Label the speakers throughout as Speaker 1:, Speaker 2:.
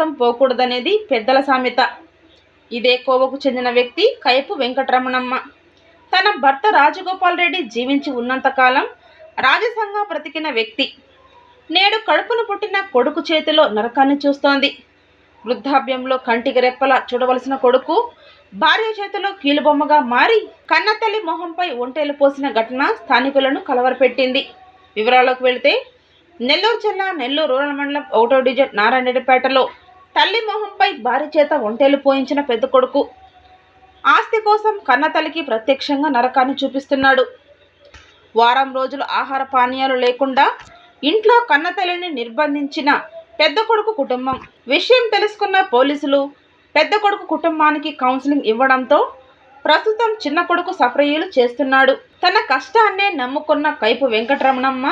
Speaker 1: రాజ్యాలు పోకూడదనేది పెద్దల సామెత. ఇదే కోవకు చెందిన వ్యక్తి కయపు వెంకటరమణమ్మ. తన భర్త రాజగోపాల్ రెడ్డి జీవించి ఉన్నంతకాలం రాజసంగా బ్రతికిన వ్యక్తి. నేడు కడుపును పుట్టిన కొడుకు చేతిలో నరకాన్ని చూస్తోంది. వృద్ధాప్యంలో కంటికి రెప్పలా చూడవలసిన కొడుకు భార్య చేతిలో కీలుబొమ్మగా మారి కన్నతల్లి మొహంపై ఒంటేలు పోసిన ఘటన స్థానికులను కలవరపెట్టింది. వివరాలకు వెళితే నెల్లూరు జిల్లా నెల్లూరు రూరల్ మండలం ఒకటో డివిజన్ నారాయణపేటలో తల్లి మొహంపై భార్య చేత ఒంటేలు పోయించిన పెద్ద కొడుకు. ఆస్తి కోసం కన్నతల్లికి ప్రత్యక్షంగా నరకాన్ని చూపిస్తున్నాడు. వారం రోజులు ఆహార పానీయాలు లేకుండా ఇంట్లో కన్నతల్లిని నిర్బంధించిన పెద్ద కొడుకు కుటుంబం. విషయం తెలుసుకున్న పోలీసులు పెద్ద కొడుకు కుటుంబానికి కౌన్సిలింగ్ ఇవ్వడంతో ప్రస్తుతం చిన్న కొడుకు సప్రయ్యలు చేస్తున్నాడు. తన కష్టాన్నే నమ్ముకున్న కైపు వెంకటరమణమ్మ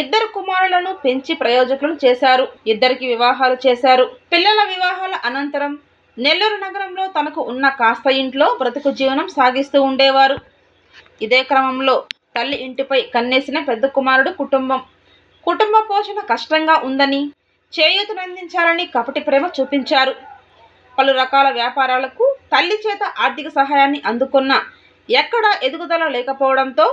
Speaker 1: ఇద్దరు కుమారులను పెంచి ప్రయోజకులను చేశారు. ఇద్దరికి వివాహాలు చేశారు. పిల్లల వివాహాల అనంతరం నెల్లూరు నగరంలో తనకు ఉన్న కాస్త ఇంట్లో బ్రతుకు జీవనం సాగిస్తూ ఉండేవారు. ఇదే క్రమంలో తల్లి ఇంటిపై కన్నేసిన పెద్ద కుమారుడు కుటుంబం. కుటుంబ పోషణ కష్టంగా ఉందని చేయూతనందించాలని కపటి ప్రేమ చూపించారు. పలు రకాల వ్యాపారాలకు తల్లి చేత ఆర్థిక సహాయాన్ని అందుకున్న ఎక్కడా ఎదుగుదల లేకపోవడంతో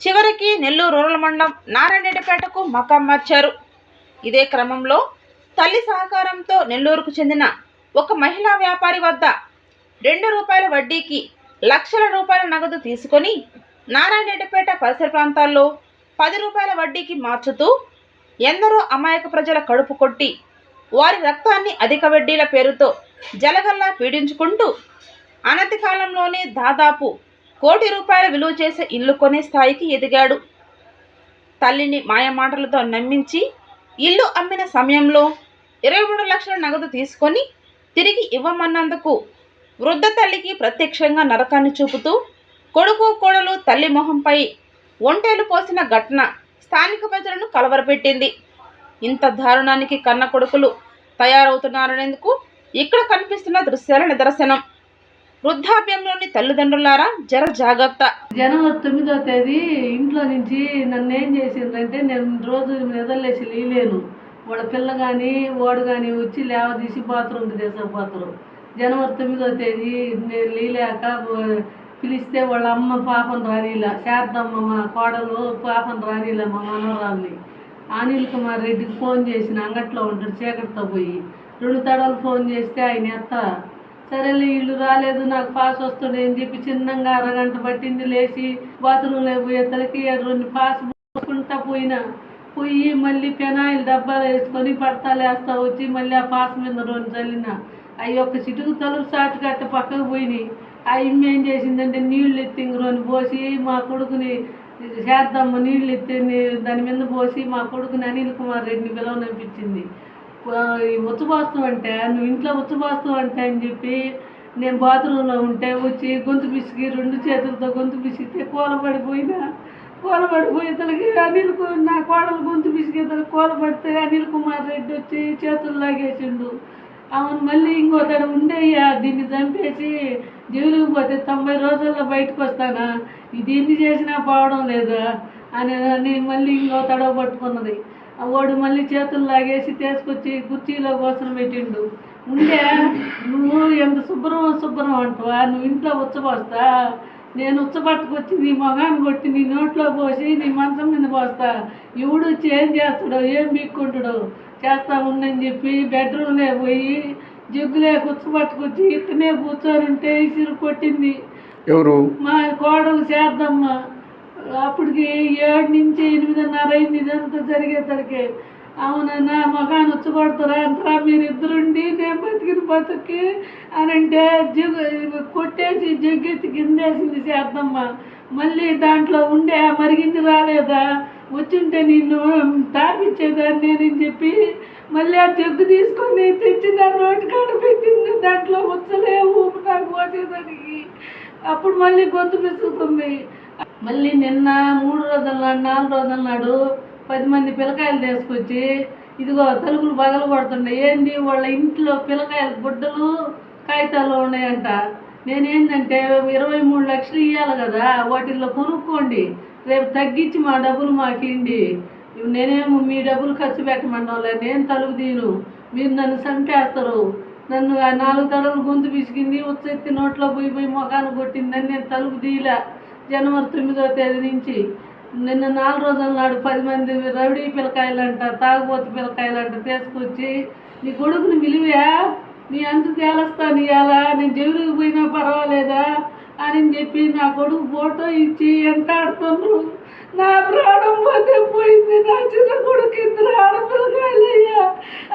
Speaker 1: చివరికి నెల్లూరు రూరల్ మండలం నారాయణపేటకు మకాం మార్చారు. ఇదే క్రమంలో తల్లి సహకారంతో నెల్లూరుకు చెందిన ఒక మహిళా వ్యాపారి వద్ద రెండు రూపాయల వడ్డీకి లక్షల రూపాయల నగదు తీసుకొని నారాయణపేట పరిసర ప్రాంతాల్లో పది రూపాయల వడ్డీకి మార్చుతూ ఎందరో అమాయక ప్రజల కడుపు కొట్టి వారి రక్తాన్ని అధిక వడ్డీల పేరుతో జలగల్లా పీడించుకుంటూ అనతి కాలంలోనే దాదాపు కోటి రూపాయల విలువ చేసే ఇల్లు కొనే స్థాయికి ఎదిగాడు. తల్లిని మాయమాటలతో నమ్మించి ఇల్లు అమ్మిన సమయంలో ఇరవై మూడు లక్షల నగదు తీసుకొని తిరిగి ఇవ్వమన్నందుకు వృద్ధ తల్లికి ప్రత్యక్షంగా నరకాన్ని చూపుతూ కొడుకు కోడలు తల్లి మొహంపై ఒంటేలు పోసిన ఘటన స్థానిక ప్రజలను కలవరపెట్టింది. ఇంత దారుణానికి కన్న కొడుకులు తయారవుతున్నారనేందుకు ఇక్కడ కనిపిస్తున్న దృశ్యాల నిదర్శనం. వృద్ధాప్యంలోని తల్లిదండ్రులారా జర జాగ్రత్త.
Speaker 2: జనవరి తొమ్మిదో తేదీ ఇంట్లో నుంచి నన్ను ఏం చేసిందంటే నేను రోజు నిద్రలేసి లేను వాళ్ళ పిల్ల కానీ వాడు కానీ వచ్చి లేవదీసి బాత్రూమ్కి తీసుకుపోతారు జనవరి తొమ్మిదో తేదీ నేను లేలేక పిలిస్తే వాళ్ళ అమ్మ పాపం రానిలా శారదమ్మ మా కోడలు పాపం రానిలా మా మనవరాల్ని. అనిల్ కుమార్ రెడ్డికి ఫోన్ చేసిన అంగట్లో ఉంటాడు చీకటితో పోయి. రెండు తడవలు ఫోన్ చేస్తే ఆయన ఎత్త సరేలే వీళ్ళు రాలేదు నాకు పాస్ వస్తుంది అని చెప్పి చిన్నగా అరగంట పట్టింది లేచి బాత్రూంలో పోయేసరికి రెండు పాస్ పోసుకుంటా పోయినా. పోయి మళ్ళీ పెనాయిల్ డబ్బాలు వేసుకొని పడతా లేస్తా వచ్చి మళ్ళీ ఆ పాస్ మీద రెండు చల్లిన. అవి ఒక చిటుకు తలుపు సాటు కట్ట పక్కకు పోయినాయి. ఆ ఇమ్మ ఏం చేసిందంటే నీళ్ళు ఎత్తి రెండు పోసి మా కొడుకుని చేద్దాము నీళ్ళు ఎత్తి దాని మీద పోసి మా కొడుకుని అనిల్ కుమార్ రెడ్డిని పిలవనిపించింది ఉచ్చబాస్తు అంటే నువ్వు ఇంట్లో ఉచ్చబాస్తు అంటే అని చెప్పి నేను బాత్రూంలో ఉంటే వచ్చి గొంతు పిసికి రెండు చేతులతో గొంతు పిసికితే కూలబడిపోయినా కూలబడిపోయేతలకి అనిల్ కు- నా కోడలు గొంతు పిసికేతలకి కూలబడితే అనిల్ కుమార్ రెడ్డి వచ్చి చేతులు లాగేసిండు. అవును మళ్ళీ ఇంకో తడ ఉండేయ్యా దీన్ని చంపేసి జైలుకి పోతే తొంభై రోజుల్లో బయటకు వస్తానా? ఇది ఎన్ని చేసినా పోవడం లేదా? అని నేను మళ్ళీ ఇంకో తడవ పట్టుకున్నది. వాడు మళ్ళీ చేతులు లాగేసి తీసుకొచ్చి కుర్చీలో కోసం పెట్టిండు. ఉండే నువ్వు ఎంత శుభ్రం శుభ్రం అంటావా? నువ్వు ఇంట్లో ఉచ్చబోస్తా నేను ఉచ్చబట్టుకొచ్చి నీ మొగాన్ని కొట్టి నీ నోట్లో పోసి నీ మంచం మీద పోస్తా. ఎవడు వచ్చి ఏం చేస్తాడో ఏం బీక్కుంటాడో చేస్తా ఉండని చెప్పి బెడ్రూమ్లో పోయి జగ్గులే కుచ్చబట్టుకొచ్చి ఇక్కడనే కూర్చొని ఉంటే ఇసురు కొట్టింది.
Speaker 3: ఎవరు?
Speaker 2: మా కోడలు చేద్దామ్మ అప్పటికి ఏడు నుంచి ఎనిమిదిన్నర అయింది ఇదంతా జరిగేసరికి. అవునన్నా మగాను వచ్చి అంటారా? మీరు ఇద్దరుండి నేను బతికిన బతుక్కి అని అంటే జగ్గు కొట్టేసి జగ్గెత్తి కిందేసింది చేద్దమ్మ. మళ్ళీ దాంట్లో ఉండే మరిగింది రాలేదా? వచ్చుంటే నిన్ను తాపించేదాన్ని నేనని చెప్పి మళ్ళీ ఆ జగ్గు తీసుకొని తెచ్చి నా నోటి కాడ పెట్టింది దాంట్లో వచ్చలేవు నాకు పోసేదానికి. అప్పుడు మళ్ళీ గొంతు పిసుకుతుంది మళ్ళీ నిన్న మూడు రోజుల నాడు నాలుగు రోజుల నాడు పది మంది పిల్లకాయలు తీసుకొచ్చి ఇదిగో తలుపులు బగలు కొడుతుండే ఏంది? వాళ్ళ ఇంట్లో పిల్లకాయలు గుడ్డలు కాగితాలు ఉన్నాయంట. నేనేంటంటే ఇరవై మూడు లక్షలు ఇవ్వాలి కదా వాటిల్లో కొనుక్కోండి. రేపు తగ్గించి మా డబ్బులు మాకు ఇండి నేనేమో మీ డబ్బులు ఖర్చు పెట్టమన్నాలే నేను తలుపు తీను మీరు నన్ను చంపేస్తారు. నన్ను ఆ నాలుగు తడలు గొంతు పిసికింది ఉచ్చెత్తి నోట్లో పోయి పోయి మొఖాలు కొట్టిందని నేను తలుపు తీయలే. జనవరి తొమ్మిదో తేదీ నుంచి నిన్న నాలుగు రోజుల నాడు పది మంది రౌడీ పిల్లకాయలు అంట తాగుబోతు పిల్లకాయలు అంట తీసుకొచ్చి నీ కొడుకుని విలువా నీ అంత తేలస్తాను ఇలా నేను జైలుకి పోయినా పర్వాలేదా? అని చెప్పి నా కొడుకు ఫోటో ఇచ్చి ఎంటాడుతున్నారు నా ప్రాణం పోతే పోయింది. నా చిన్న కొడుకు ఇద్దరు ఆడపిల్లకాయలయ్యా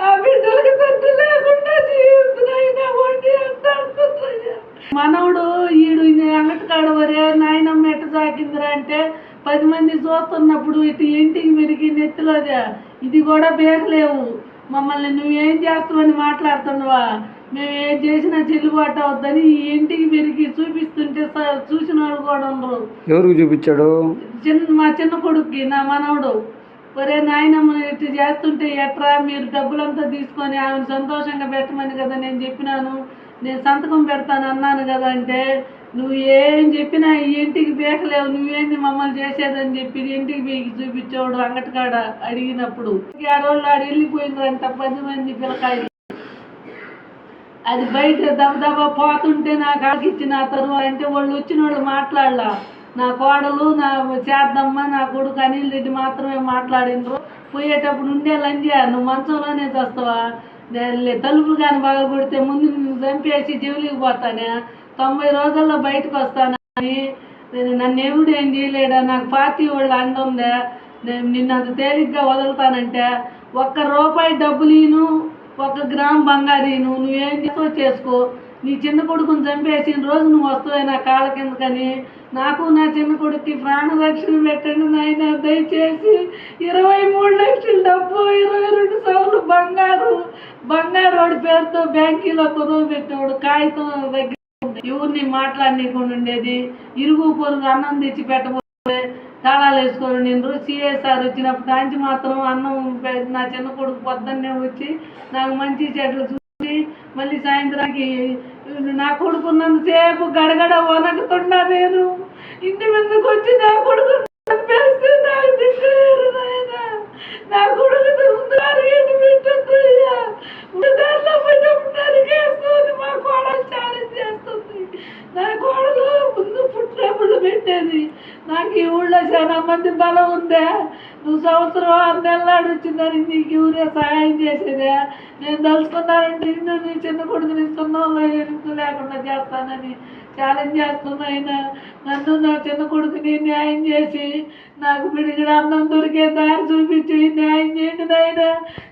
Speaker 2: ఆ బిడ్డలకి తండ్రి లేకుండా జీవిస్తున్నాయినా వండి ఎంటాడుతున్నాయ్యా మనవడు ఈడు అంగటికాడ వరే నాయనమ్మ ఎట్ట సాకిందిరా అంటే పది మంది చూస్తున్నప్పుడు ఇటు ఇంటికి మెరిగి నెత్తిలోదే. ఇది కూడా బేకలేవు మమ్మల్ని నువ్వేం చేస్తావని మాట్లాడుతున్నావా? మేము ఏం చేసినా చెల్లుబాటు అవుద్దని ఈ ఇంటికి మెరిగి చూపిస్తుంటే చూసిన వాళ్ళు కూడా ఉండరు.
Speaker 3: ఎవరికి చూపించాడు?
Speaker 2: చిన్న మా చిన్న కొడుక్కి నా మనవడు. ఒరే నాయనమ్మ ఇట్లా చేస్తుంటే ఎట్రా? మీరు డబ్బులంతా తీసుకొని ఆమెను సంతోషంగా పెట్టమని కదా నేను చెప్పినాను. నేను సంతకం పెడతాను అన్నాను కదా అంటే నువ్వు ఏం చెప్పినా ఈ ఇంటికి బేకలేవు నువ్వేంది మమ్మల్ని చేసేదని చెప్పి ఇంటికి బీకి చూపించేవాడు అంగటికాడ అడిగినప్పుడు. ఆ రోజు ఆడు వెళ్ళిపోయిందంట పది మంది పిల్లకాయలు. అది బయట దబదబా పోతుంటే నాకు ఆగిచ్చిన తరువాత అంటే వాళ్ళు వచ్చిన వాళ్ళు మాట్లాడలా. నా కోడలు నా చేద్దమ్మ నా కొడుకు అనిల్ రెడ్డి మాత్రమే మాట్లాడిండ్రు. పోయేటప్పుడు ఉండే లంజా నువ్వు మంచంలోనే చేస్తావా? నేను తలుపులు కానీ బాగా కొడితే ముందు నిన్ను చంపేసి జైలుకి పోతానే? తొంభై రోజుల్లో బయటకు వస్తానని నన్ను ఎవడు ఏం చేయలేడా? నాకు పార్టీ వాళ్ళు అండ నేను నిన్ను అంత తేలిగ్గా వదులుతానంటే ఒక్క రూపాయి డబ్బులు ఒక గ్రామ్ బంగారీను నువ్వేం చేస్తావో చేసుకో. నీ చిన్న కొడుకుని చంపేసిన రోజు నువ్వు వస్తావే నా కాళ్ళ కిందకని. నాకు నా చిన్న కొడుక్కి ప్రాణరక్షణ పెట్టండి నాయన దయచేసి. ఇరవై మూడు లక్షల డబ్బు ఇరవై రెండు సవర్లు బంగారు. బంగారు వాడి పేరుతో బ్యాంకీలో కుదవ పెట్టేవాడు కాగితం దగ్గర ఎవరిని మాట్లాడనీకుండా ఉండేది. ఇరుగు పొరుగు అన్నం తెచ్చి పెట్టబోతే తాళాలు వేసుకొని నేను సిఎస్ఆర్ వచ్చినప్పుడు కాంచి మాత్రం అన్నం పె- నా చిన్న కొడుకు పొద్దున్నే వచ్చి నాకు మంచి చెట్లు చూసి మళ్ళీ సాయంత్రానికి నా కొడుకున్నంతసేపు గడగడ వనకుతున్నా నేను. ఇంటి ముందుకు వచ్చి నా కొడుకు చంపేస్తే నాకు దిక్కులేరు నా కొడుకు ముందు ఇంటి పెట్టద్దయ్యా మా కోడలు ఛాలెంజ్ చేస్తుంది. నా కోడలు ముందు పుట్టినప్పుడు పెట్టేది. నాకు ఈ ఊళ్ళో చాలా మంది బలం ఉందా. నువ్వు సంవత్సరం ఆరు నెలలు వచ్చిందని నీకు ఊరే సహాయం చేసేదా. నేను తలుచుకున్నానంటే నిన్ను నీ చిన్న కొడుకుని సున్నంలో ఎరుపు లేకుండా చేస్తానని ఛాలెంజ్ చేస్తున్నా ఆయన. నన్ను నా చిన్న కొడుకుని న్యాయం చేసి నాకు పిడిగిడ అన్నం దొరికే దారి చూపించి న్యాయం చేయండి నాయన.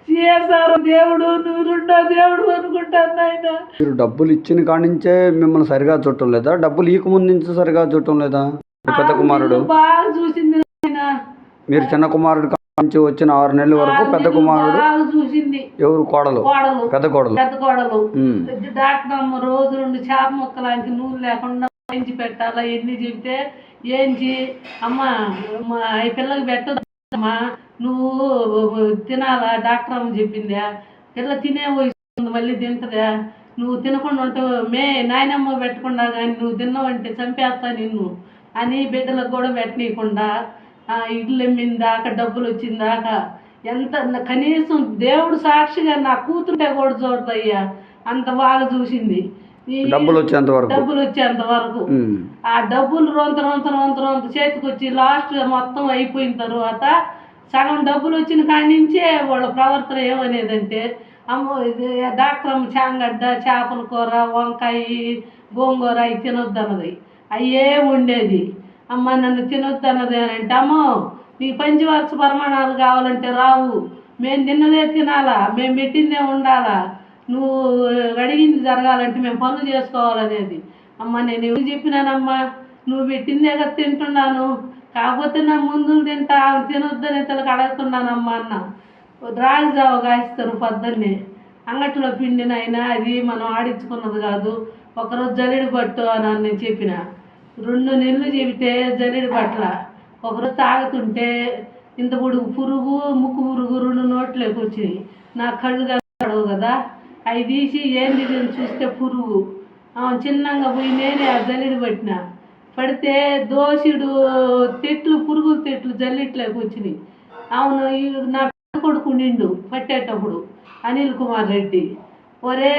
Speaker 2: సిఎస్ఆర్ దేవుడు నువ్వు రెండో దేవుడు అనుకుంటాను నాయన.
Speaker 3: మీరు డబ్బులు ఇచ్చిన కాడి నుంచే మిమ్మల్ని సరిగా చూడటం లేదా? డబ్బులు ఈక ముందు నుంచి సరిగా చూడటం లేదా? పెద్ద కుమారుడు.
Speaker 2: బాగా చూసింది నాయన.
Speaker 3: మీరు చిన్న కుమారుడు నుంచి వచ్చిన ఆరు నెలల వరకు పెద్ద కుమారుడు
Speaker 2: చూసింది.
Speaker 3: ఎవరు? కోడలు. పెద్ద కోడలు.
Speaker 2: పెద్ద కోడలు. డాక్టర్ అమ్మ రోజు రెండు చేప ముక్కలాంటి నూనె లేకుండా ఏంచి పెట్టాలా ఎన్ని చెబితే ఏంచి అమ్మ అమ్మ, ఈ పిల్లకి పెట్టదమ్మా నువ్వు తినాలా? డాక్టర్ అమ్మ చెప్పిందా? పిల్ల తినే వయసు ఉంది, మళ్ళీ తింటదా? నువ్వు తినకుండా ఉంటే మే నాయనమ్మ పెట్టకుండా కానీ నువ్వు తిన్నావంటే చంపేస్తా నిన్ను అని బిడ్డలకు కూడా పెట్టనీయకుండా ఇల్లు ఎమ్మిందాక డబ్బులు వచ్చిందాక ఎంత కనీసం దేవుడు సాక్షిగా నా కూతుంటే కూడా చూడదయ్యా. అంత బాగా చూసింది.
Speaker 3: డబ్బులు వచ్చేంత వరకు.
Speaker 2: డబ్బులు వచ్చేంత వరకు. ఆ డబ్బులు రొంత రొంత రొంత రొంత చేతికి వచ్చి లాస్ట్ మొత్తం అయిపోయిన తర్వాత సగం డబ్బులు వచ్చిన కాడి నుంచే వాళ్ళ ప్రవర్తన ఏమనేదంటే అమ్మ ఇది డాక్టర్ అమ్మ చాంగడ్డ చేపల కూర వంకాయ గోంగూర అవి తినొద్దన్నది. అయ్యే ఉండేది. అమ్మ నన్ను తినొద్దన్నది అని అంటే అమ్మో నీకు పంచవర్ష పరమాణాలు కావాలంటే రావు. మేము తిన్నదే తినాలా? మేము పెట్టిందే ఉండాలా? నువ్వు అడిగింది జరగాలంటే మేము పనులు చేసుకోవాలనేది. అమ్మ నేను ఎవరు చెప్పినానమ్మా? నువ్వు పెట్టిందే కదా తింటున్నాను. కాకపోతే నా ముందు తింటా తినొద్దని ఇతలకు అడుగుతున్నానమ్మా అన్న. రాగి జావ కాయిస్తారు పొద్దున్నే. అంగట్లో పిండినైనా అది మనం ఆడించుకున్నది కాదు. ఒకరోజు జల్లెడి పట్టు అని నేను చెప్పిన. రెండు నెలలు చెబితే జల్లెడి పట్ల ఒకరోజు తాగుతుంటే ఇంత పొడుగు పురుగు ముక్కు పురుగు రెండు నోట్లోకి వచ్చినాయి. నా కళ్ళు కనపడవు కదా. అవి తీసి ఏంది అని చూస్తే పురుగు. ఆమె చిన్నగా పోయి నేనే ఆ జల్లెడి పట్టిన. పడితే దోషుడు తెట్లు పురుగుల తెట్లు జల్లిట్లోకి వచ్చినాయి. అవును ఈ నా కొడుకు నిండు పట్టేటప్పుడు అనిల్ కుమార్ రెడ్డి. ఒరే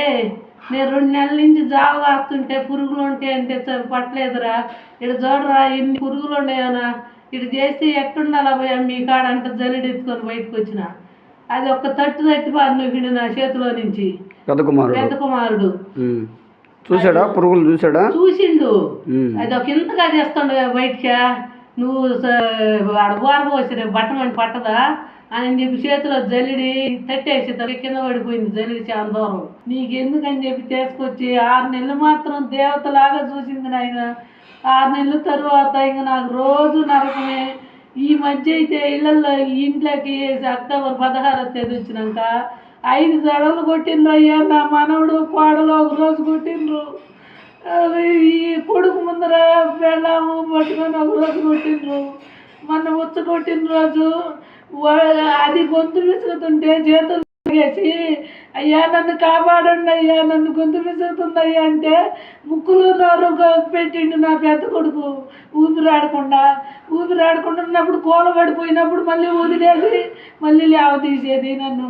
Speaker 2: నేను రెండు నెలల నుంచి జావ కాస్తుంటే పురుగులు ఉంటాయి అంటే పట్టలేదురా. ఇటు చూడరా ఎన్ని పురుగులు ఉన్నాయనా ఇటు చేస్తే ఎట్టుండాలా పోయా మీ కాడ అంటే జల్లెడ ఎత్తుకొని బయటకు వచ్చిన. అది ఒక తట్టు తట్టి పారినోకిండు నా చేతిలో నుంచి.
Speaker 3: పెద్ద కుమారుడు.
Speaker 2: పెద్ద కుమారుడు.
Speaker 3: చూశాడా? పురుగులు
Speaker 2: చూసిండు.
Speaker 3: ఉమ్.
Speaker 2: అది ఒక ఇంతగా చేస్తుండ బయటికి. నువ్వు అడబార పోసి బట్టమని పట్టదా? అని చెప్పి చేతిలో జల్లిడి తట్టేసి కింద పడిపోయింది జల్లిడి చాలా దూరం నీకెందుకని చెప్పి తీసుకొచ్చి ఆరు నెలలు మాత్రం దేవతలాగా చూసింది నాయన. ఆరు నెలల తరువాత ఇంక నాకు రోజు నరకమే. ఈ మధ్య అయితే ఇళ్ళల్లో ఇంట్లోకి అక్టోబర్ పదహారో తేదీ వచ్చినాక ఐదు దడలు కొట్టిండ్రు అయ్యా నా మనవడు కోడలు ఒక రోజు కొట్టిండ్రు. ఈ కొడుకు ముందర వెళ్ళాము పట్టుకొని ఒక రోజు కొట్టిండ్రు. మొన్న ఉచ్చ కొట్టిన రోజు. అది గొంతు విసుగుతుంటే చేతులు వేసి అయ్యా నన్ను కాపాడండి అయ్యా నన్ను గొంతు విసుగుతుందయ్యా అంటే ముక్కులు నోరు పెట్టిండు నా పెద్ద కొడుకు ఊపిరాడకుండా. ఊపిరాడకుండా ఉన్నప్పుడు కోల పడిపోయినప్పుడు మళ్ళీ వదిలేసి మళ్ళీ లేవ తీసేది నన్ను.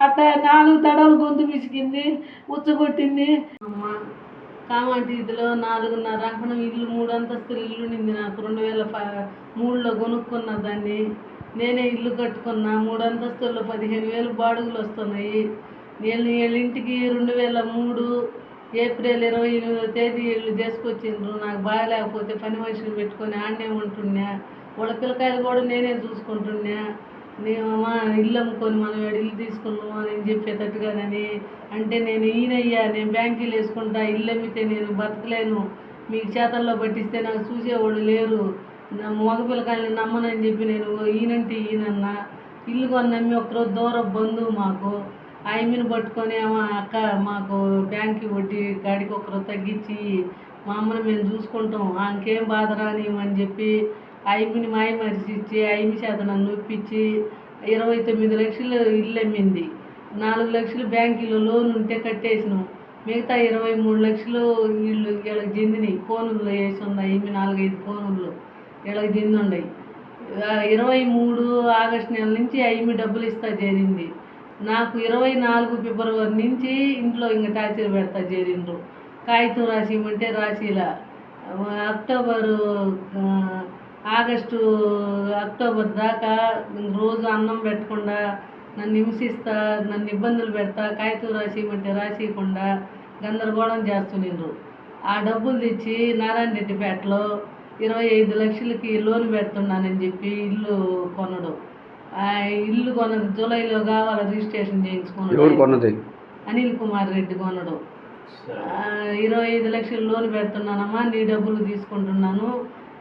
Speaker 2: అట్లా నాలుగు తడలు గొంతు పిసికింది ఉచ్చగొట్టింది అమ్మ కామాటి ఇదిలో నాలుగున్నర అంకణం ఇల్లు మూడు అంతస్తులు ఇల్లు నింది నాకు రెండు వేల మూడులో కొనుక్కున్న దాన్ని నేనే ఇల్లు కట్టుకున్నా మూడు అంతస్తుల్లో పదిహేను వేలు బాడుగులు వస్తున్నాయి. నేను వీళ్ళ రెండు వేల మూడు ఏప్రిల్ ఇరవై ఎనిమిదో తేదీ వీళ్ళు చేసుకొచ్చిండ్రు నాకు బాగాలేకపోతే పని మనిషిని పెట్టుకొని ఆడనే ఉంటున్నా. వాళ్ళ పిల్లకాయలు కూడా నేనే చూసుకుంటున్నా. నేను మా ఇల్లు అమ్ముకొని మనం ఈడ ఇల్లు తీసుకున్నాము అని చెప్పేటట్టుగానని అంటే నేను ఈయనయ్యా నేను బ్యాంకీలు వేసుకుంటా ఇల్లు అమ్మితే నేను బతకలేను. మీకు చేతల్లో పట్టిస్తే నాకు చూసేవాళ్ళు లేరు. మగ పిల్లకాయలు నమ్మనని చెప్పి నేను ఈయనంటే ఈయనన్నా. ఇల్లు కొని నమ్మి ఒకరోజు దూరం బంధువు మాకు. ఆయమ్మని పట్టుకొని అక్క మాకు బ్యాంక్కి వడ్డీ కాడికి ఒకరోజు తగ్గించి మా అమ్మని మేము చూసుకుంటాం. ఆమెకేం బాధ రానివ్వమని చెప్పి ఆయమ్మని మాయ మరిచిచ్చి ఆయమ్మ చేత నన్ను ఒప్పించి ఇరవై తొమ్మిది లక్షలు ఇల్లు అమ్మింది. నాలుగు లక్షలు బ్యాంకులో లోన్ ఉంటే కట్టేసినాం. మిగతా ఇరవై మూడు లక్షలు వీళ్ళు వీళ్ళకి చెందినాయి. ఫోనుల్లో వేసి ఉన్నాయి ఈమె నాలుగైదు ఫోనుల్లో వీళ్ళకి చెంది ఇరవై మూడు ఆగస్టు నెల నుంచి ఐమి డబ్బులు ఇస్తా చేరింది. నాకు ఇరవై నాలుగు ఫిబ్రవరి నుంచి ఇంట్లో ఇంక టార్చర్ పెడతా చేరిండ్రు. కాగితం రాసి ఇవ్వమంటే రాసిలా. అక్టోబరు ఆగస్టు అక్టోబర్ దాకా రోజు అన్నం పెట్టకుండా నన్ను హింసిస్తా నన్ను ఇబ్బందులు పెడతా కాగితం రాసి రాసియకుండా గందరగోళం చేస్తున్నారు ఆ డబ్బులు తెచ్చి నారాయణ రెడ్డిపేటలో ఇరవై ఐదు లక్షలకి లోన్ పెడుతున్నానని చెప్పి ఇల్లు కొనడు. ఆ ఇల్లు కొనదు. జూలైలో కావాలి రిజిస్ట్రేషన్
Speaker 3: ఎవరు
Speaker 2: చేయించుకున్నాడు
Speaker 3: కొన్నది?
Speaker 2: అనిల్ కుమార్ రెడ్డి కొనడు. ఇరవై ఐదు లక్షలు లోన్ పెడుతున్నానమ్మా నీ డబ్బులు తీసుకుంటున్నాను.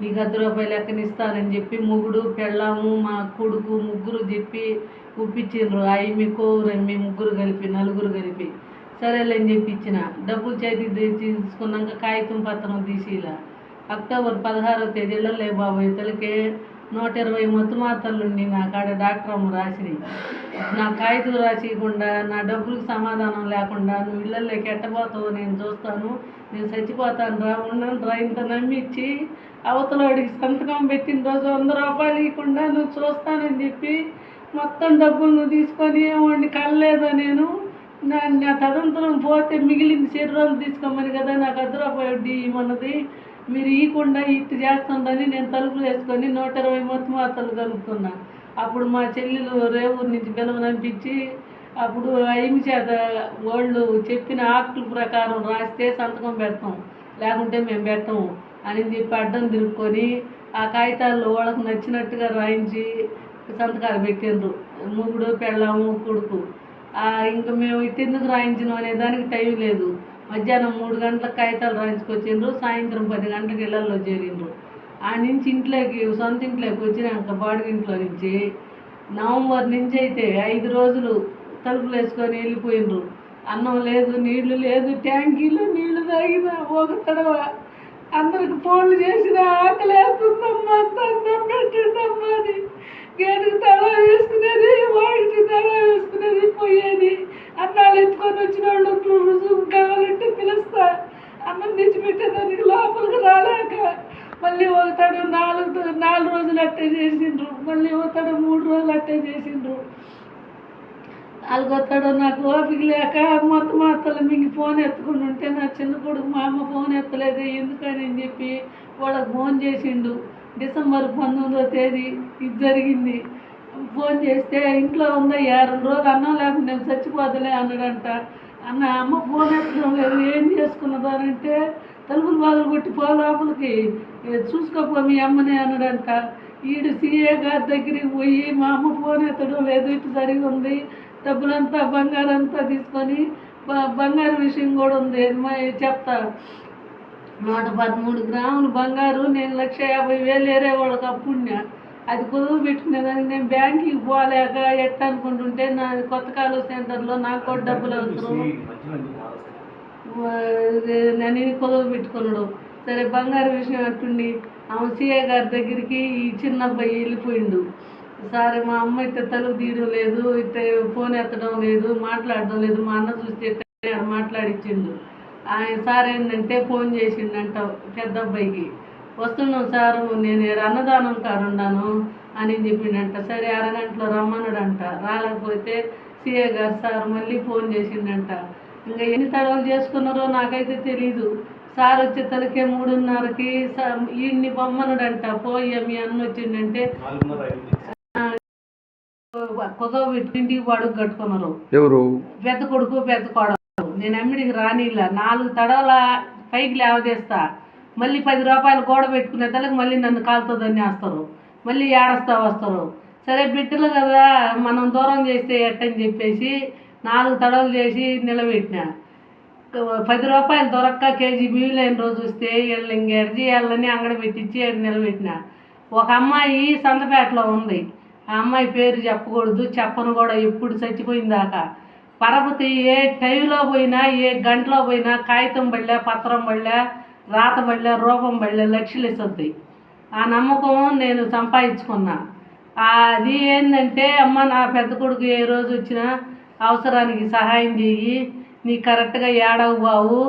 Speaker 2: నీకు అర్ధ రూపాయలు ఎక్కనిస్తానని చెప్పి మొగుడు పెళ్ళాము మా కొడుకు ముగ్గురు చెప్పి ఒప్పించిండ్రు. అవి మీ కోరమ్మి ముగ్గురు కలిపి నలుగురు కలిపి. సరేలే అని చెప్పి ఇచ్చిన. డబ్బులు చేతికి తీసుకున్నాక కాగితం పత్రం తీసి ఇలా. అక్టోబర్ పదహారో తేదీలో లే బాబు ఇతలకే నూట ఇరవై మత్తు మాత్రలుండి నా కాడ డాక్టర్ అమ్మ రాసినవి నా కాగితం రాసియకుండా నా డబ్బులకు సమాధానం లేకుండా నువ్వు ఇళ్ళల్లోకి ఎట్టబోతావు నేను చూస్తాను నేను చచ్చిపోతాను రా ఉండను రా ఇంత నమ్మిచ్చి అవతలవాడికి సంతకం పెట్టిన రోజు వంద రూపాయలు ఇవ్వకుండా నువ్వు చూస్తానని చెప్పి మొత్తం డబ్బులు నువ్వు తీసుకొని వాడిని కలలేదు నేను? నా నా తదంతరం పోతే మిగిలింది శరీరాలు తీసుకోమని కదా నాకు అర్ధ రూపాయి వడ్డీ ఇవ్వన్నది మీరు ఇవ్వకుండా ఇట్టు చేస్తుందని నేను తలుపులు వేసుకొని నూట ఇరవై మొత్తం అతలు కలుపుకున్నా అప్పుడు మా చెల్లెలు రేవూరు నుంచి పిలవనంపించి అప్పుడు అయిమి చేత వాళ్ళు చెప్పిన యాక్టుల ప్రకారం రాస్తే సంతకం పెడతాం. లేకుంటే మేము పెట్టము అని చెప్పి అడ్డం తిరుక్కొని ఆ కాగితాల్లో వాళ్ళకు నచ్చినట్టుగా రాయించి సంతకాలు పెట్టిండ్రు. మూగుడు పెళ్ళాము కొడుకు. ఇంకా మేము ఇట్టెందుకు రాయించినాం అనే దానికి టైం లేదు. మధ్యాహ్నం మూడు గంటలకు కాగితాలు రాయించుకొచ్చిండ్రు సాయంత్రం పది గంటలకు ఇళ్ళల్లో చేరిండ్రు. ఆ నుంచి ఇంట్లోకి సొంత ఇంట్లోకి వచ్చినాక బాడిగింట్లో నుంచి నవంబర్ నుంచి అయితే ఐదు రోజులు తలుపులు వేసుకొని వెళ్ళిపోయిండ్రు. అన్నం లేదు నీళ్ళు లేదు ట్యాంకీలు నీళ్ళు తాగిన ఒక తడవ. అందరికి ఫోన్లు చేసిన ఆకలి వేస్తుందమ్మా అన్నం పెట్టిందమ్మా అని. గేటుకు తడ వేసుకునేది వాడికి తడ వేసుకునేది పోయేది. అన్నాలు ఎత్తుకొని వచ్చిన వాళ్ళు రుజువు కావాలంటే పిలుస్తా. అన్నం తెచ్చిపెట్టేదానికి లోపలికి రాలేక మళ్ళీ ఒకతాడు నాలుగు నాలుగు రోజులు అట్టే చేసిండ్రు. మళ్ళీ ఒకతాడు మూడు రోజులు అట్టే చేసిండ్రు. నాలుగోతాడు నాకు ఓపిక లేక మొత్తం మాతలు మింగి ఫోన్ ఎత్తుకుని ఉంటే నా చిన్న కొడుకు మా అమ్మ ఫోన్ ఎత్తలేదు ఎందుకని అని చెప్పి వాళ్ళకి ఫోన్ చేసిండు. డిసెంబర్ పంతొమ్మిదో తేదీ ఇది జరిగింది. ఫోన్ చేస్తే ఇంట్లో ఉందయ్యా రెండు రోజులు అన్నం లేకుండా నేను చచ్చిపోతలే అన్నాడంట. అన్న అమ్మ ఫోన్ ఎత్తడం లేదు ఏం చేసుకున్నదో అని అంటే తలుపులు బాధలు కొట్టి పో లోపలికి చూసుకోపో మీ అమ్మని అన్నాడంట. ఈడు సీఏ గారి దగ్గరికి పోయి మా అమ్మ ఫోన్ ఎత్తడం లేదు ఇటు జరిగి ఉంది డబ్బులంతా బంగారంతా తీసుకొని బ- బంగారు విషయం కూడా ఉంది చెప్తా. నూట పదమూడు గ్రాములు బంగారు నేను లక్ష యాభై వేలు వేరే వాళ్ళకి అప్పుడినా అది కుదువు పెట్టుకునేదానికి నేను బ్యాంకుకి పోలేక ఎట్ట అనుకుంటుంటే నా కొత్త కాలువ సెంటర్లో నాకు కూడా డబ్బులు అవసరం. నన్ను కుదువు పెట్టుకున్నాడు సరే బంగారు విషయం అట్టుండి ఆమె సీఏ గారి దగ్గరికి ఈ చిన్న అబ్బాయి వెళ్ళిపోయిండు. సరే మా అమ్మ ఇట్ట తలుపు తీయడం లేదు ఇట్ట ఫోన్ ఎత్తడం లేదు మాట్లాడడం లేదు. మా అన్న చూస్తే మాట్లాడిచ్చిండు. ఆయన సార్ ఏంటంటే ఫోన్ చేసిండంట పెద్ద అబ్బాయికి వస్తున్నాం సార్ నేను అన్నదానం కాడ ఉన్నాను అని చెప్పిండంట. సరే అరగంటలో రమ్మన్నాడంట. రాలేకపోతే సీఏ గారు సార్ మళ్ళీ ఫోన్ చేసిండంట. ఇంకా ఎన్ని తడవలు చేసుకున్నారో నాకైతే తెలీదు. సార్ వచ్చే తలకే మూడున్నరకి ఈయన్ని బొమ్మనుడంట పోయి మీ అన్న వచ్చిండంటే కుదవ ఇంటికి పడుగు కట్టుకున్నారు.
Speaker 3: ఎవరు?
Speaker 2: పెద్ద కొడుకు పెద్ద కోడలు. నేను అమ్మిడికి రానిలా నాలుగు తడవల పైకి లేవదేస్తా. మళ్ళీ పది రూపాయలు గోడ పెట్టుకునే తలకి మళ్ళీ నన్ను కాలుతుందని వేస్తారు మళ్ళీ ఏడస్తా వస్తారు. సరే బిడ్డలు కదా మనం దూరం చేస్తే ఎట్టని చెప్పేసి నాలుగు తడవలు చేసి నిలబెట్టిన. పది రూపాయలు దొరక్క కేజీ బియ్యం లేని రోజు వస్తే వీళ్ళు ఇంక ఎర్జీ చేయాలని అంగడి పెట్టించి నిలబెట్టిన. ఒక అమ్మాయి సంతపేటలో ఉంది. ఆ అమ్మాయి పేరు చెప్పకూడదు చెప్పను కూడా ఎప్పుడు చచ్చిపోయిందాకా పరపతి ఏ టైంలో పోయినా ఏ గంటలో పోయినా కాగితం పడలే పత్రం పడలే రాత పడలే రూపం పడలే లక్షలు ఇస్తుంది. ఆ నమ్మకం నేను సంపాదించుకున్నా. అది ఏంటంటే అమ్మ నా పెద్ద కొడుకు ఏ రోజు వచ్చినా అవసరానికి సహాయం చెయ్యి నీ కరెక్ట్గా ఏడవు బావు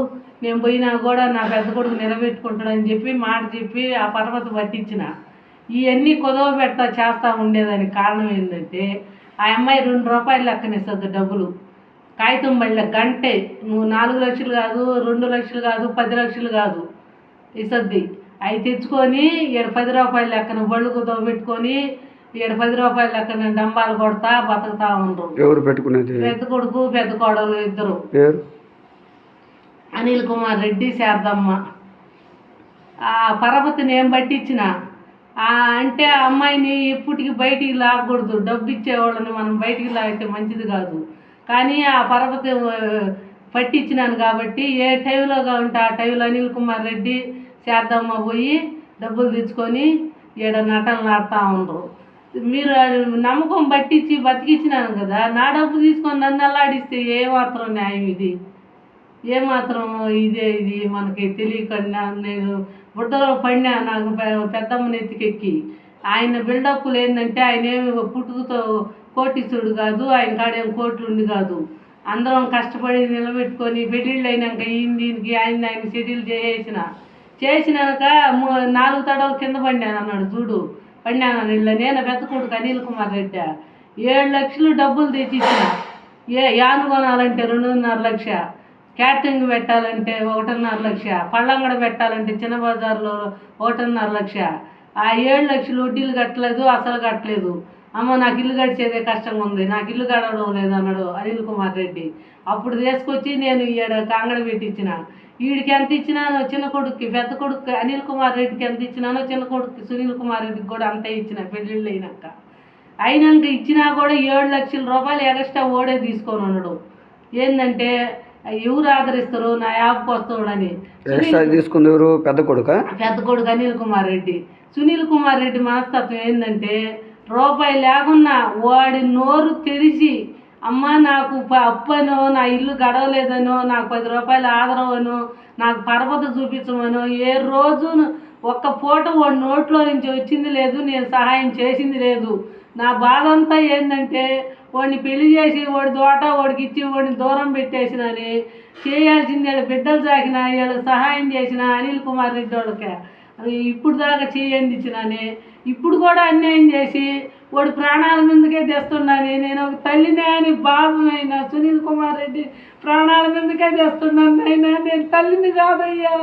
Speaker 2: నేను పోయినా కూడా నా పెద్ద కొడుకు నిలబెట్టుకుంటాడని చెప్పి మాట చెప్పి ఆ పరపతి పట్టించిన. ఇవన్నీ కుదవ పెడతా చేస్తూ ఉండేదానికి కారణం ఏంటంటే ఆ అమ్మాయి రెండు రూపాయలు లెక్కనిస్తుంది డబ్బులు. కాగితం బళ్ళ గంటే నువ్వు నాలుగు లక్షలు కాదు రెండు లక్షలు కాదు పది లక్షలు కాదు. ఇసద్ది అవి తెచ్చుకొని ఈడ పది రూపాయల లెక్కన బళ్ళు కుదవ పెట్టుకొని ఈడ పది రూపాయల లెక్కన డంబాలు కొడతా బతుకుతా ఉండరు
Speaker 3: ఎవరు పెట్టుకునేది?
Speaker 2: పెద్ద కొడుకు పెద్ద కోడలు ఇద్దరు. అనిల్ కుమార్ రెడ్డి శారదమ్మ. ఆ పరపతిని ఏం పట్టించిన ఆ అంటే అమ్మాయిని ఎప్పటికి బయటికి లాగకూడదు. డబ్బు ఇచ్చేవాళ్ళని మనం బయటికి లాగితే మంచిది కాదు. కానీ ఆ పరపతి పట్టించినాను కాబట్టి ఏ టైంలో ఉంటే ఆ టైంలో అనిల్ కుమార్ రెడ్డి శారదమ్మ పోయి డబ్బులు తెచ్చుకొని ఈడ నటనలు ఆడుతూ ఉండరు మీరు నమ్మకం పట్టించి బతికించినాను కదా నా డబ్బు తీసుకొని నన్ను అల్లాడిస్తే ఏమాత్రం న్యాయం ఇది? ఏమాత్రం ఇదే ఇది మనకి తెలియకుండా నేను బుడ్డలో పడినా నాకు పెద్దమ్మ నెత్తికెక్కి. ఆయన బిల్డప్లు ఏంటంటే ఆయన ఏమి పుట్టుకతో కోటీసుడు కాదు ఆయన కాడేం కోట్లుండి కాదు. అందరం కష్టపడి నిలబెట్టుకొని పెళ్ళిళ్ళు అయినాక ఈయన దీనికి ఆయన ఆయన షెడ్యూల్ చేసిన చేసినాక నాలుగు తడవలు కింద పడినాను అన్నాడు చూడు. పడినాను ఇళ్ళ నేను పెద్ద కొడుకు అనిల్ కుమార్ రెడ్డి. ఏడు లక్షలు డబ్బులు తెచ్చిచ్చిన. ఏ యాను కొనాలంటే రెండున్నర లక్ష. క్యాటరింగ్ పెట్టాలంటే ఒకటిన్నర లక్ష. పళ్ళంగడ పెట్టాలంటే చిన్న బజార్లో ఒకటిన్నర లక్ష. ఆ ఏడు లక్షలు వడ్డీలు కట్టలేదు అసలు కట్టలేదు. అమ్మ నాకు ఇల్లు గడిచేదే కష్టంగా ఉంది నాకు ఇల్లు గడవడం లేదు అన్నాడు అనిల్ కుమార్ రెడ్డి. అప్పుడు తీసుకొచ్చి నేను ఈడ కాంగడ పెట్టించిన. వీడికి ఎంత ఇచ్చినానో చిన్న కొడుక్కి పెద్ద కొడుకు అనిల్ కుమార్ రెడ్డికి ఎంత ఇచ్చినానో చిన్న కొడుకు సునీల్ కుమార్ రెడ్డికి కూడా అంతే ఇచ్చిన పెళ్ళిళ్ళు అయినాక. అయినాక ఇచ్చినా కూడా ఏడు లక్షల రూపాయలు ఎగస్ట్రా ఓడే తీసుకొని ఉన్నాడు ఏంటంటే ఎవరు ఆదరిస్తారు? నా యాప్కి వస్తాడని.
Speaker 3: ఎక్స్ట్రా తీసుకుంది ఎవరు? పెద్ద కొడుక?
Speaker 2: పెద్ద కొడుకు అనిల్ కుమార్ రెడ్డి. సునీల్ కుమార్ రెడ్డి మనస్తత్వం ఏంటంటే రూపాయి లేకున్నా వాడి నోరు తెరిచి అమ్మ నాకు ప- అప్పనో నా ఇల్లు గడవలేదనో నాకు పది రూపాయలు ఆదరవనో నాకు పర్వత చూపించమనో ఏ రోజు ఒక్క పూట వాడి నోట్లో నుంచి వచ్చింది లేదు నేను సహాయం చేసింది లేదు. నా బాధ అంతా ఏంటంటే వాడిని పెళ్ళి చేసి వాడి దోట వాడికి ఇచ్చి వాడిని దూరం పెట్టేసినని చేయాల్సింది వీళ్ళ బిడ్డలు సాకిన వీళ్ళు సహాయం చేసిన అనిల్ కుమార్ రెడ్డి వాళ్ళకి. ఇప్పుడు దాకా చేయండి ఇచ్చినానే ఇప్పుడు కూడా అన్యాయం చేసి వాడు ప్రాణాల మీదకే తెస్తున్నాను నేను ఒక తల్లినే అని బాధనైనా సునీల్ కుమార్ రెడ్డి ప్రాణాల మీదకే తెస్తున్నాను అయినా నేను తల్లిని కాదయ్యా.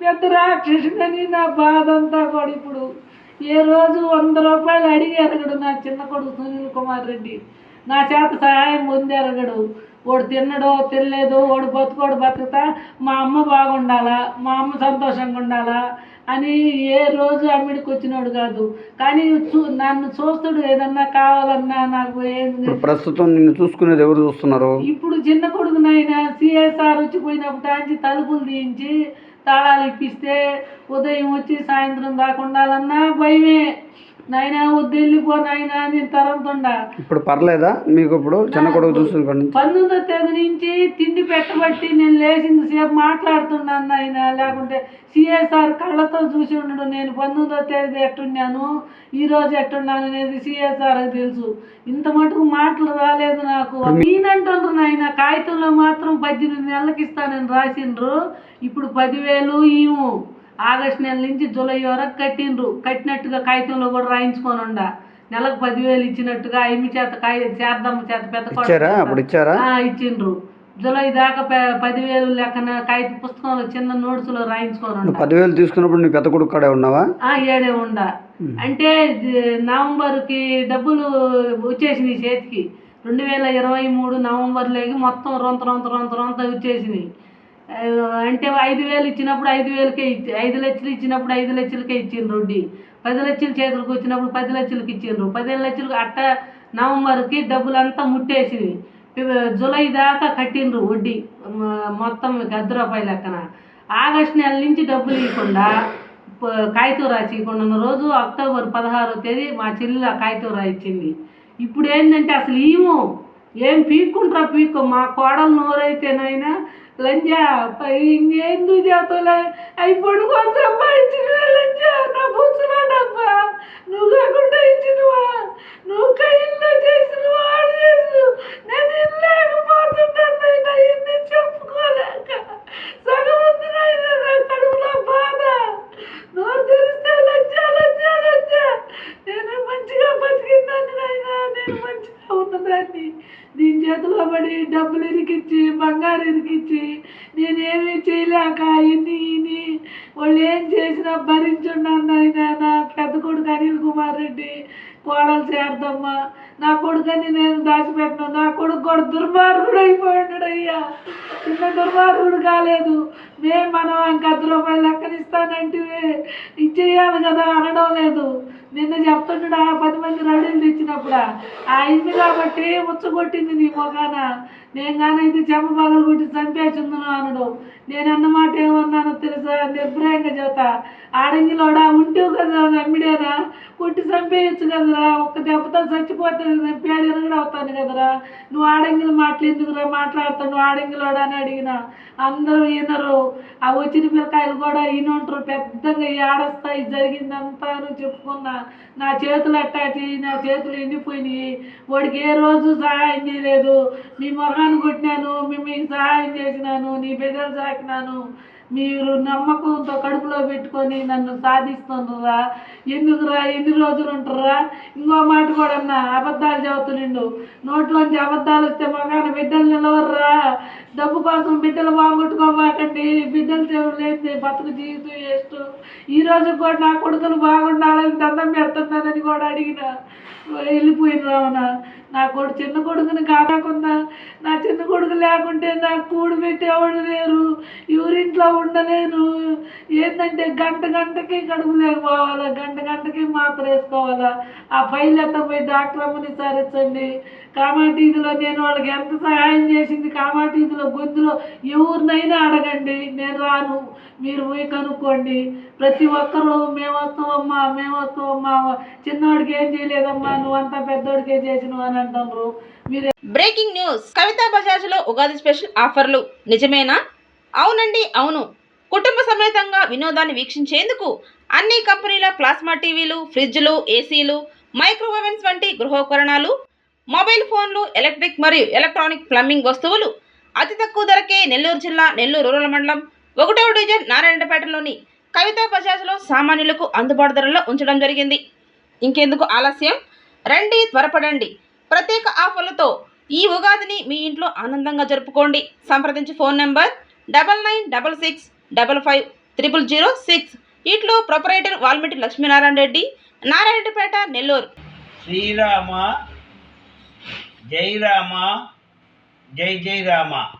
Speaker 2: పెద్ద రాక్షసుడని నా బాధ అంతా కూడా ఇప్పుడు. ఏ రోజు వంద రూపాయలు అడిగి ఎరగడు నా చిన్న కొడుకు సునీల్ కుమార్ రెడ్డి. నా చేత సహాయం పొంది ఎరగడు. వాడు తిన్నడో తినలేదు వాడు బతుకోడు బతుకుతా. మా అమ్మ బాగుండాలా? మా అమ్మ సంతోషంగా ఉండాలా? అని ఏ రోజు అమ్మిడికి వచ్చినాడు కాదు. కానీ చూ నన్ను చూస్తుడు ఏదన్నా కావాలన్నా నాకు
Speaker 3: ప్రస్తుతం నిన్ను చూసుకునేది ఎవరు చూస్తున్నారు?
Speaker 2: ఇప్పుడు చిన్న కొడుకు నాయన సిఎస్ఆర్ వచ్చి పోయినప్పుడు ఆంచి తలుపులు తీయించి తాళాలు ఇప్పిస్తే ఉదయం వచ్చి సాయంత్రం దాకా ఉండాలన్నా భయమే. నాయనా వద్దు వెళ్ళిపో నాయనా నేను తరంతుండా.
Speaker 3: ఇప్పుడు పర్లేదా? మీకు ఇప్పుడు చిన్న కొడుకు చూసిన కాడి నుంచి.
Speaker 2: పంతొమ్మిదో తేదీ నుంచి తిండి పెట్టబట్టి నేను లేచింది సేపు మాట్లాడుతున్నాను ఆయన లేకుంటే సిఎస్ఆర్ కళ్ళతో చూసి ఉండడు నేను పంతొమ్మిదో తేదీ ఎట్టున్నాను ఈ రోజు ఎట్టున్నాను అనేది సిఎస్ఆర్ తెలుసు. ఇంత మటుకు మాటలు రాలేదు నాకు. నేనంటుండ్రు నాయన కాగితంలో మాత్రం పద్దెనిమిది నెలలకి ఇస్తానని రాసిండ్రు. ఇప్పుడు పదివేలు ఇవ్వు ఆగస్టు నెల నుంచి జూలై వరకు కట్టిండ్రు. కట్టినట్టుగా కాగితంలో కూడా రాయించుకొని ఉండ నెలకు పదివేలు ఇచ్చినట్టుగా ఎమి చేత కాయ చేద్దాం చేత పెద్ద ఇచ్చిండ్రు. జూలై దాకా పదివేలు లెక్కన కాగిత పుస్తకంలో చిన్న notes లో రాయించుకొని
Speaker 3: నువ్వు పదివేలు తీసుకున్నప్పుడు నీ పెద్ద కొడుకు కాడే ఉన్నావా?
Speaker 2: ఆ, ఏడే ఉండ. అంటే నవంబర్కి డబ్బులు వచ్చేసినాయి చేతికి. రెండు వేల ఇరవై మూడు నవంబర్లోకి మొత్తం రొంత రొంత రొంత రొంత వచ్చేసినాయి. అంటే ఐదు వేలు ఇచ్చినప్పుడు ఐదు వేలకే ఇచ్చి ఐదు లక్షలు ఇచ్చినప్పుడు ఐదు లక్షలకే ఇచ్చిండ్రు వడ్డీ. పది లక్షలు చేతులకు వచ్చినప్పుడు పది లక్షలకి ఇచ్చిండ్రు. పదిహేను లక్షలకు అట్ట నవంబర్కి డబ్బులు అంతా ముట్టేసింది జూలై దాకా కట్టిండ్రు వడ్డీ. మొత్తం గద్ద రూపాయలు లెక్కన. ఆగస్టు నెల నుంచి డబ్బులు ఇవ్వకుండా కాగితూ కాగితం రాసి ఇవ్వకుండా ఉన్న రోజు అక్టోబర్ పదహారో తేదీ మా చెల్లి ఆ కాగితం రాయించింది. ఇప్పుడు ఏంటంటే అసలు ఏమో ఏం పీక్కుంటారా పీక్కు? మా కోడలు నోరైతేనైనా లంజా పై ఇంకేందు చేతలే అవి పడుకొని సంపాదించిన లంజా నా పుచ్చులాడబ్బా నువ్వు కాకుండా ఇచ్చినవా? నువ్వు కయ్యిల్లో చేసిన వాడు చేసు నేను ఇల్లేకపోతున్నానైనా ఇన్ని చెప్పుకోలేక. సగం ఉంది నా కడుపులో బాధ. నోరు తెలిస్తే లంజా లంజా లంజా. నేను మంచిగా బతికిందాన్ని నాయన నేను మంచిగా ఉన్నదాన్ని దీని చేతిలో పడి డబ్బులు ఇరికిచ్చి బంగారు ఇరికిచ్చి నేనేమీ చేయలేక ఇన్ని ఇని వాళ్ళు ఏం చేసినా భరించున్నాను నాయన నా పెద్ద కొడుకు అనిల్ కుమార్ రెడ్డి కోడలు చేరదమ్మ నా కొడుకని నేను దాచిపెట్టను. నా కొడుకు కూడా దుర్మార్గుడు అయిపోయాడు అయ్యా. చిన్న దుర్మార్గుడు కాలేదు. మేము మనం ఇంకా అర్ధ రూపాయలు లెక్కనిస్తానంటే ఇచ్చేయాలి కదా అనడం లేదు. నిన్న చెప్తున్నాడు ఆ పది మంది రౌడీలు తెచ్చినప్పుడు. అయింది కాబట్టి ఉచ్చగొట్టింది నీ మొగాన. నేను కానీ ఇది చెంప పగలు కొట్టి చంపేసిందను అనడు. నేను అన్నమాట ఏమన్నానో తెలుసా? నిర్భయంగా చేత. ఆడంగిలోడా? ఉంటేవు కదా నమ్మిడేరా కొట్టి చంపేయచ్చు కదరా? ఒక్క దెబ్బతో చచ్చిపోతే పేడ ఎరగడు అవుతాను కదరా? నువ్వు ఆడంగిలు మాటలు ఎందుకురా మాట్లాడుతావు నువ్వు ఆడంగిలోడా అని అడిగిన. అందరూ వినరు ఆ వచ్చిన పిల్లకాయలు కూడా ఇనుంటారు పెద్దగా ఏడస్తాయి జరిగిందంతా అని చెప్పుకున్నా. నా చేతులు అట్టాటి నా చేతులు ఎండిపోయినాయి. వాడికి ఏ రోజు సహాయం చేయలేదు. మీ మొహాన్ని కొట్టినాను మీ మీకు సహాయం చేసినాను నీ బిడ్డలు సాకినాను. మీరు నమ్మకంతో కడుపులో పెట్టుకొని నన్ను సాధిస్తుండ్రా ఎందుకురా ఎన్ని రోజులు ఉంటారా ఇంకో మాట కూడా అన్నా అబద్ధాలు చెబుతుండు నోట్లోంచి అబద్ధాలు వస్తే మగాన బిడ్డలు నిలవర్రా. డబ్బు కోసం బిడ్డలు బాగొట్టుకోమాకండి బిడ్డలు చెవులు లేదు బతుకు జీవితం వేస్ట్ ఈ రోజు కూడా నా కొడుకులు బాగుండాలని దండం పెడుతున్నానని కూడా అడిగిన. వెళ్ళిపోయిన రావణ. నా కొడు చిన్న కొడుకుని కాకుండా నా చిన్న కొడుకు లేకుంటే నాకు కూడి పెట్టేవాడు లేరు. ఎవరింట్లో ఉండలేను. ఏంటంటే గంట గంటకి కడుపు లేకపోవాలా గంట గంటకి మాత్ర వేసుకోవాలా. ఆ ఫైల్ ఎత్తపోయి డాక్టర్ అమ్మని సరించండి కామాటీదిలో నేను వాళ్ళకి ఎంత సహాయం చేసింది? కామాటీదిలో గొంతులో ఎవరినైనా అడగండి. నేను రాను. మీరు పోయి కనుక్కోండి. ప్రతి ఒక్కరూ మేము వస్తామమ్మా మేము వస్తామమ్మా. చిన్నవాడికి ఏం చేయలేదమ్మా. నువ్వంతా పెద్దోడికే చేసినవు అని అంటున్నారు మీరు
Speaker 1: బ్రేకింగ్ న్యూస్. కవితా బజాజ్లో ఉగాది స్పెషల్ ఆఫర్లు. నిజమేనా? అవునండి అవును. కుటుంబ సమేతంగా వినోదాన్ని వీక్షించేందుకు అన్ని కంపెనీల ప్లాస్మా టీవీలు ఫ్రిడ్జ్లు ఏసీలు మైక్రోవేవెన్స్ వంటి గృహోపకరణాలు మొబైల్ ఫోన్లు ఎలక్ట్రిక్ మరియు ఎలక్ట్రానిక్ ప్లంబింగ్ వస్తువులు. అతి తక్కువ ధరకే నెల్లూరు జిల్లా నెల్లూరు రూరల్ మండలం ఒకటవ డివిజన్ నారాయణపేటలోని కవితా బజాజ్లో సామాన్యులకు అందుబాటు ధరలో ఉంచడం జరిగింది. ఇంకెందుకు ఆలస్యం? రండి త్వరపడండి. ప్రత్యేక ఆఫర్లతో ఈ ఉగాదిని మీ ఇంట్లో ఆనందంగా జరుపుకోండి. సంప్రదించి phone number double nine double six double five triple zero six. ఇట్లో ప్రొపరేటర్ వాల్మీటి లక్ష్మీనారాయణ రెడ్డి నారాయణపేట నెల్లూరు.
Speaker 4: శ్రీరామ జై రామ జై జై రామ.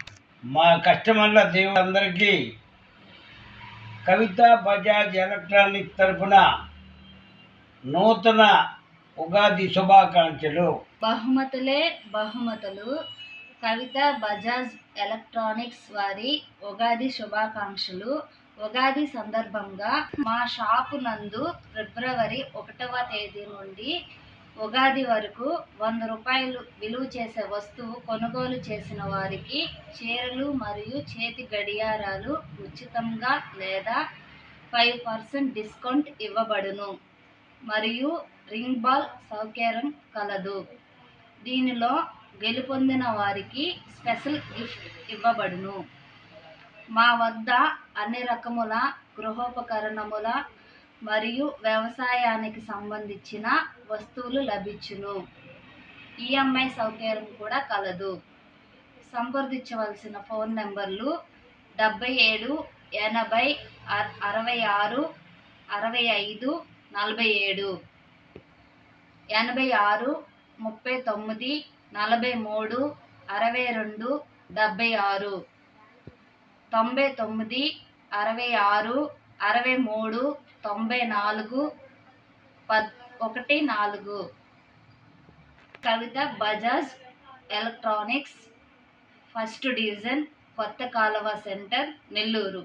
Speaker 4: మా కస్టమర్ల దేవులందరికీ కవిత బజాజ్ ఎలక్ట్రానిక్ తరపున నూతన ఉగాది శుభాకాంక్షలు.
Speaker 5: బహుమతులే బహుమతులు. కవిత బజాజ్ ఎలక్ట్రానిక్స్ వారి ఉగాది శుభాకాంక్షలు. ఉగాది సందర్భంగా మా షాపు నందు ఫిబ్రవరి ఒకటవ తేదీ నుండి ఉగాది వరకు వంద రూపాయలు విలువ చేసే వస్తువు కొనుగోలు చేసిన వారికి చీరలు మరియు చేతి గడియారాలు ఉచితంగా లేదా ఫైవ్ పర్సెంట్ డిస్కౌంట్ ఇవ్వబడును. మరియు రింగ్ బాల్ సౌకర్యం కలదు. దీనిలో గెలుపొందిన వారికి స్పెషల్ గిఫ్ట్ ఇవ్వబడును. మా వద్ద అన్ని రకముల గృహోపకరణముల మరియు వ్యవసాయానికి సంబంధించిన వస్తువులు లభించును. ఈఎంఐ సౌకర్యం కూడా కలదు. సంప్రదించవలసిన ఫోన్ నెంబర్లు డెబ్బై ఏడు ఎనభై అరవై ఆరు అరవై ఐదు నలభై ఏడు. ఎనభై ఆరు ముప్పై తొమ్మిది నలభై మూడు అరవై రెండు డెబ్బై ఆరు. తొంభై తొమ్మిది అరవై ఆరు అరవై మూడు తొంభై నాలుగు పద్ ఒకటి నాలుగు. Kavitha Bajaj electronics first division కొత్త కాలువ సెంటర్ నెల్లూరు.